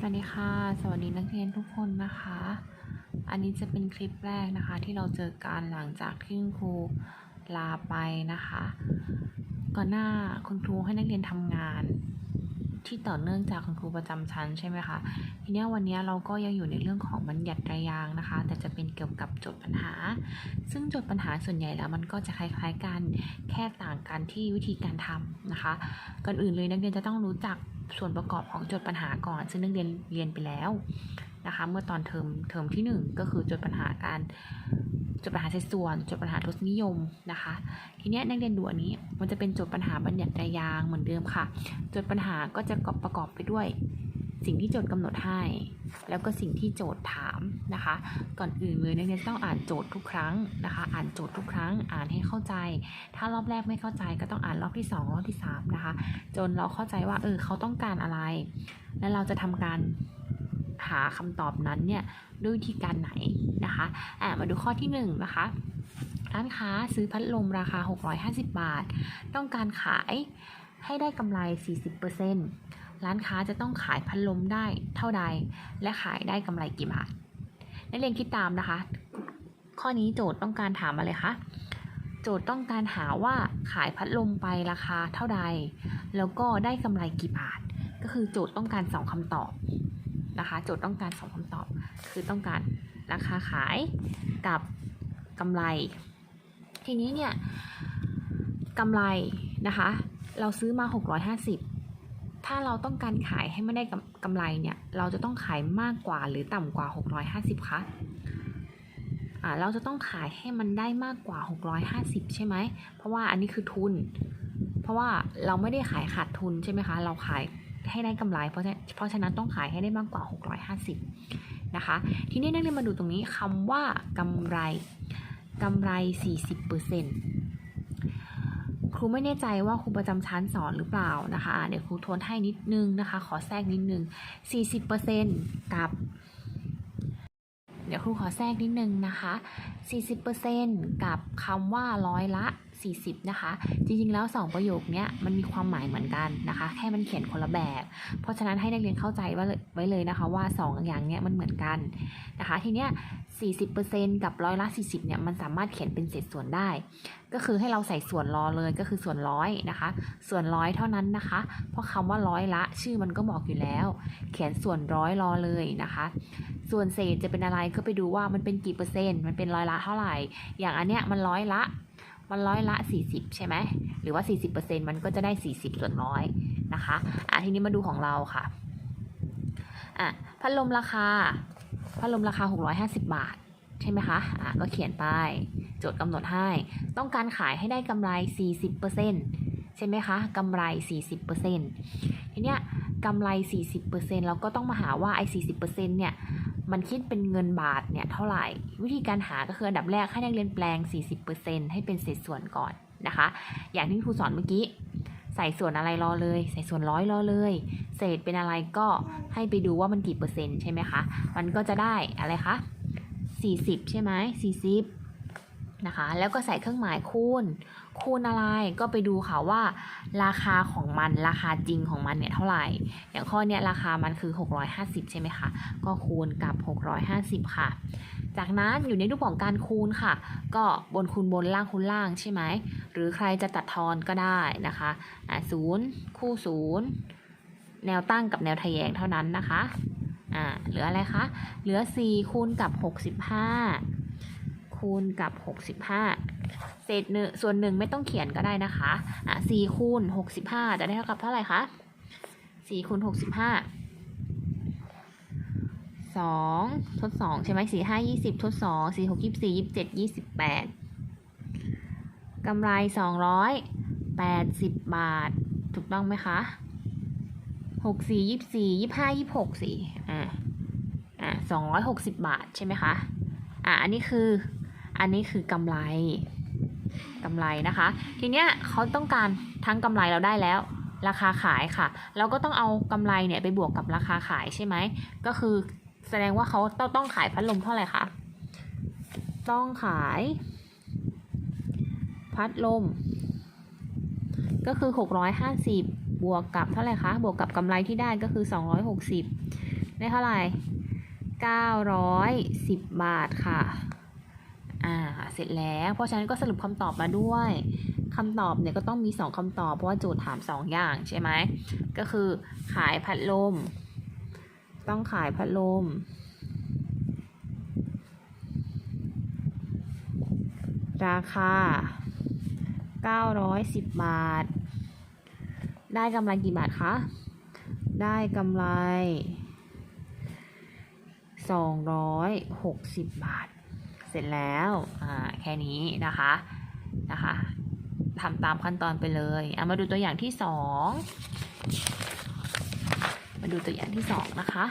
สวัสดีค่ะ สวัสดีนักเรียนทุกคนนะคะ อันนี้จะเป็นคลิปแรกนะคะ ที่เราเจอกันหลังจากที่คุณครูลาไปนะคะ ก่อนหน้าคุณครูให้นักเรียนทำงาน ที่ต่อเนื่องจากคุณครูประจำชั้นใช่ไหมคะทีนี้วันนี้เราก็ยังอยู่ในเรื่องของบัญญัติระยางนะคะ แต่จะเป็นเกี่ยวกับโจทย์ปัญหา ซึ่งโจทย์ปัญหาส่วนใหญ่แล้วมันก็จะคล้าย ๆกันแค่ต่างกันที่วิธีการทำนะคะ ก่อนอื่นเลยนักเรียนจะต้องรู้จัก ส่วนประกอบของโจทย์ปัญหาก่อน ซึ่งนักเรียนเรียนไปแล้วนะคะ เมื่อตอนเทอมเทอมที่หนึ่งก็คือโจทย์ปัญหาการโจทย์ปัญหาเศษส่วนโจทย์ปัญหาทศนิยมนะคะ ทีนี้นักเรียนดูอันนี้มันจะเป็นโจทย์ปัญหาบัญญัติยางเหมือนเดิมค่ะโจทย์ปัญหาก็จะประกอบไปด้วย สิ่งที่โจทย์กำหนดให้ แล้วก็สิ่งที่โจทย์ถามนะคะ ก่อนอื่นเลยนักเรียนต้องอ่านโจทย์ทุกครั้งนะคะ อ่านโจทย์ทุกครั้ง อ่านให้เข้าใจ ถ้ารอบแรกไม่เข้าใจก็ต้องอ่านรอบที่สองรอบที่สามนะคะ จนเราเข้าใจว่าเออเขาต้องการอะไร แล้วเราจะทำการหาคำตอบนั้นเนี่ยด้วยวิธีการไหนนะคะอะมาดูข้อที่หนึ่งนะคะร้านค้าซื้อพัดลมราคา 650 บาท ต้องการขายให้ได้กำไร 40% ร้านค้าจะต้องขายพัดลมได้เท่าใด และขายได้กำไรกี่บาท นักเรียนคิดตามนะคะ ข้อนี้โจทย์ต้องการถามอะไรคะ โจทย์ต้องการหาว่าขายพัดลมไปราคาเท่าใด แล้วก็ได้กำไรกี่บาท ก็คือโจทย์ต้องการสองคำตอบนะคะ โจทย์ต้องการสองคำตอบ คือต้องการราคาขายกับกำไร ทีนี้เนี่ยกำไรนะคะ เราซื้อมา 650 ถ้าเราต้องการขายให้ไม่ได้กำไรเนี่ย เราจะต้องขายมากกว่าหรือต่ำกว่า 650คะอ่าเราจะต้องขายให้มันได้มากกว่า 650 ใช่ไหม เพราะว่าอันนี้คือทุน เพราะว่าเราไม่ได้ขายขาดทุนใช่ไหมคะ เราขายให้ได้กำไร เพราะฉะเพราะฉะนั้นต้องขายให้ได้มากกว่า 650 นะคะ ทีนี้นักเรียนมาดูตรงนี้คำว่ากำไรกำไร 40% ครูไม่แน่ใจว่าครูประจำชั้นสอนหรือเปล่านะคะ เดี๋ยวครูทวนให้นิดนึงนะคะ ขอแทรกนิดนึง 40%กับ เดี๋ยวครูขอแทรกนิดนึงนะคะ 40%กับคำว่าร้อยละ 40 นะคะ จริงๆ แล้ว 2 ประโยคเนี้ยมันมีความหมายเหมือนกันนะคะ แค่มันเขียนคนละแบบ เพราะฉะนั้นให้นักเรียนเข้าใจว่าไว้เลยนะคะว่า 2 อย่างเนี้ยมันเหมือนกันนะคะ ทีเนี้ย 40%กับร้อยละ 40 เนี่ยมันสามารถเขียนเป็นเศษส่วนได้ ก็คือให้เราใส่ส่วนรอเลยก็คือส่วนร้อยนะคะ ส่วนร้อยเท่านั้นนะคะ เพราะคำว่าร้อยละชื่อมันก็บอกอยู่แล้ว เขียนส่วนร้อยรอเลยนะคะ ส่วนเศษจะเป็นอะไรก็ไปดูว่ามันเป็นกี่เปอร์เซ็นต์ มันเป็นร้อยละเท่าไหร่ อย่างอันเนี้ยมันร้อยละ มันร้อยละ 40 ใช่ไหมหรือว่า 40%มันก็จะได้ 40 ส่วนร้อยนะคะอะทีนี้มาดูของเราค่ะอะพัดลมราคาพัดลมราคา 650 บาท ใช่ไหมคะอะก็เขียนไปโจทย์กำหนดให้ ต้องการขายให้ได้กำไร 40%ใช่ไหมคะกำไร 40%ทีเนี้ยกำไร 40%เราก็ต้องมาหาว่าไอ้40%เนี่ย มันคิดเป็นเงินบาทเนี่ยเท่าไหร่ วิธีการหาก็คืออันดับแรกให้นักเรียนแปลง 40%ให้เป็นเศษส่วนก่อนนะคะ อย่างที่ครูสอนเมื่อกี้ ใส่ส่วนอะไรรอเลย ใส่ส่วนร้อยรอเลย เศษเป็นอะไรก็ให้ไปดูว่ามันกี่เปอร์เซ็นต์ใช่ไหมคะ มันก็จะได้อะไรคะ40 ใช่ไหม40 นะคะ แล้วก็ใส่เครื่องหมายคูณ คูณอะไรก็ไปดูค่ะว่า ราคาของมันราคาจริงของมันเนี่ยเท่าไหร่ อย่างข้อเนี้ยราคามันคือ 650 ใช่ไหมคะ ก็คูณกับ 650 ค่ะ จากนั้นอยู่ในรูปของการคูณค่ะ ก็บนคูณบนล่างคูณล่างใช่ไหม หรือใครจะตัดทอนก็ได้นะคะอ่าศูนย์คู่ศูนย์แนวตั้งกับแนวทะแยงเท่านั้นนะคะอ่าเหลืออะไรคะ เหลือ 4 คูณกับ 65 คูณกับ 65 เศษหนึ่งส่วนหนึ่งไม่ต้องเขียนก็ได้นะคะอะ4คูณ 65 จะได้เท่ากับเท่าไหร่คะ4คูณ 65สองทดสองใช่ไหมสี่ห้ายี่สิบทดสองสี่หกยี่สี่ยี่สิบเจ็ดยี่สิบแปดกำไรสองร้อยแปดสิบบาท ถูกต้องไหมคะหกสี่ยี่สี่ยี่ห้ายี่หกสี่อ่าอ่าสองร้อยหกสิบบาทใช่ไหมคะอ่าอันนี้คือ อันนี้คือกำไรกำไรนะคะ ทีเนี้ยเขาต้องการทั้งกำไรเราได้แล้ว ราคาขายค่ะ เราก็ต้องเอากำไรเนี่ยไปบวกกับราคาขายใช่ไหม ก็คือแสดงว่าเขาต้องต้องขายพัดลมเท่าไหร่คะ ต้องขาย พัดลม ก็คือ 650 บวกกับเท่าไหร่คะ บวกกับกำไรที่ได้ก็คือ 260 ได้เท่าไหร่เก้าร้อยสิบบาทค่ะ อ่าเสร็จแล้วเพราะฉะนั้นก็สรุปคำตอบมาด้วยคำตอบเนี่ยก็ต้องมีสองคำตอบ เพราะว่าโจทย์ถามสองอย่างใช่ไหมก็คือขายพัดลม ต้องขายพัดลม ราคา 910 บาท ได้กำไรกี่บาทคะ ได้กำไร 260 บาท ร็จแล้วอ่าแค่นี้นะคะนะคะทำตามขั้นตอนไปเลยเอามาดูตัวอย่างที่สองมาดูตัวอย่างที่สองนะคะ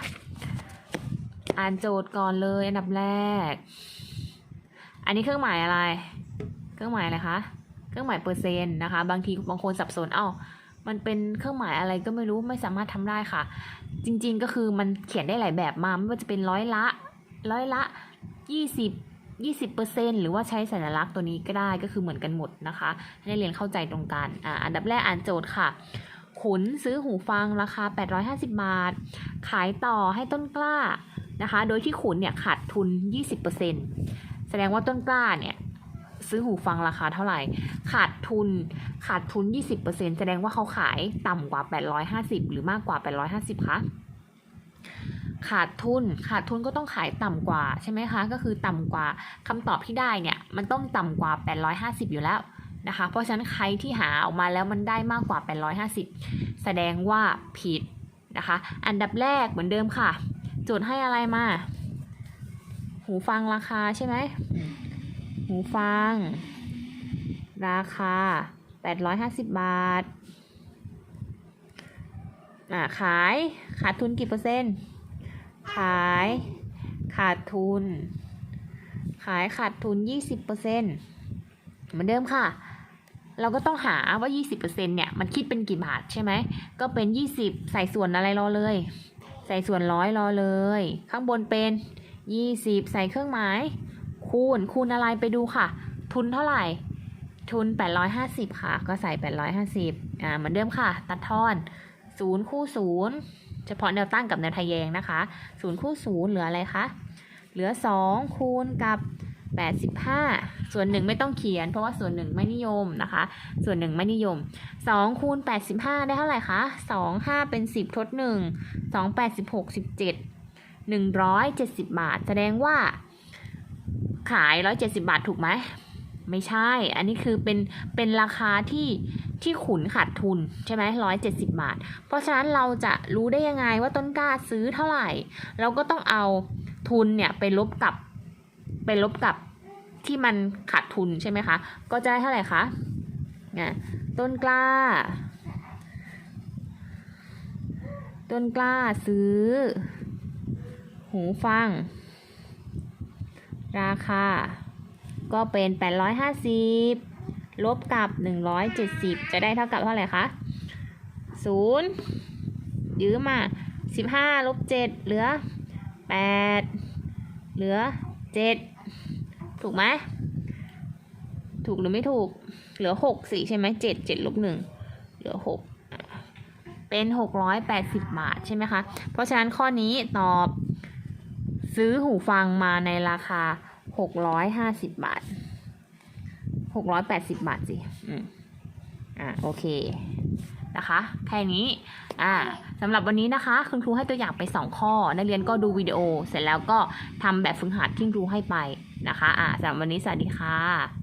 อ่านโจทย์ก่อนเลยอันดับแรก อันนี้เครื่องหมายอะไร เครื่องหมายอะไรคะ เครื่องหมายเปอร์เซ็นต์นะคะ บางทีบางคนสับสน เอ้า มันเป็นเครื่องหมายอะไรก็ไม่รู้ไม่สามารถทำได้ค่ะ จริงๆก็คือมันเขียนได้หลายแบบมาไม่ว่าจะเป็นร้อยละ ร้อยละยี่สิบ ยี่สิบเปอร์เซ็นหรือว่าใช้สัญลักษณ์ตัวนี้ก็ได้ก็คือเหมือนกันหมดนะคะให้นักเรียนเข้าใจตรงกันอ่าอันดับแรกอ่านโจทย์ค่ะ ขุนซื้อหูฟังราคา 850 บาท ขายต่อให้ต้นกล้านะคะ โดยที่ขุนเนี่ยขาดทุน 20%แสดงว่าต้นกล้าเนี่ยซื้อหูฟังราคาเท่าไหร่ ขาดทุนขาดทุน 20%แสดงว่าเขาขายต่ำกว่า 850 หรือมากกว่า 850คะ ขาดทุน ขาดทุนก็ต้องขายต่ำกว่าใช่ไหมคะ ก็คือต่ำกว่าคำตอบที่ได้เนี่ยมันต้องต่ำกว่า 850 อยู่แล้วนะคะ เพราะฉะนั้นใครที่หาออกมาแล้วมันได้มากกว่า 850 แสดงว่าผิดนะคะ อันดับแรกเหมือนเดิมค่ะ โจทย์ให้อะไรมา หูฟังราคาใช่ไหม หูฟัง ราคา 850 บาทอ่าขายขาดทุนกี่เปอร์เซ็นต์ ขายขาดทุน ขายขาดทุน 20%เปอร์เซ็นต์เหมือนเดิมค่ะ เราก็ต้องหาว่า 20%เนี่ยมันคิดเป็นกี่บาทใช่ไหม ก็เป็น 20 ใส่ส่วนอะไรรอเลย ใส่ส่วนร้อยรอเลย ข้างบนเป็น 20 ใส่เครื่องหมาย คูณคูณอะไรไปดูค่ะ ทุนเท่าไหร่ ทุน 850 ค่ะ ก็ใส่ 850อ่าเหมือนเดิมค่ะ ตัดทอน0คู่0 เฉพาะแนวตั้งกับแนวทะแยงนะคะ0คู่0เหลืออะไรคะเหลือ 2 คูณกับ 85 ส่วนหนึ่งไม่ต้องเขียน เพราะว่าส่วนหนึ่งไม่นิยมนะคะ ส่วนหนึ่งไม่นิยม 2 คูณ 85 ได้เท่าไหร่คะ2 5 เป็น 10 ทด 1 2 8 16 17 170 บาท แสดงว่าขาย 170 บาทถูกไหม ไม่ใช่ อันนี้คือเป็นเป็นราคาที่ ที่ขุนขาดทุนใช่ไหมร้อยเจ็ดสิบบาท เพราะฉะนั้นเราจะรู้ได้ยังไงว่าต้นกล้าซื้อเท่าไหร่ เราก็ต้องเอาทุนเนี่ยไปลบกับไปลบกับที่มันขาดทุนใช่ไหมคะ ก็จะได้เท่าไหร่คะเนี่ยต้นกล้า ต้นกล้าซื้อ หูฟัง ราคา ก็เป็น 850 ลบกับ 170 จะได้เท่ากับเท่าไหร่คะ0ยืมมา 15ลบ7เหลือ 8 เหลือ 7 ถูกไหมถูกหรือไม่ถูก เหลือ6สิใช่ไหม7 7ลบ1เหลือ 6 เป็น 680 บาทใช่ไหมคะ เพราะฉะนั้นข้อนี้ตอบซื้อหูฟังมาในราคาหกร้อยห้าสิบบาท หกร้อยแปดสิบบาทสิอืมอ่าโอเคนะคะแค่นี้อ่าสำหรับวันนี้นะคะ คุณครูให้ตัวอย่างไปสองข้อ นักเรียนก็ดูวิดีโอ เสร็จแล้วก็ทำแบบฝึกหัดที่ครูให้ไปนะคะอ่าสำหรับวันนี้สวัสดีค่ะ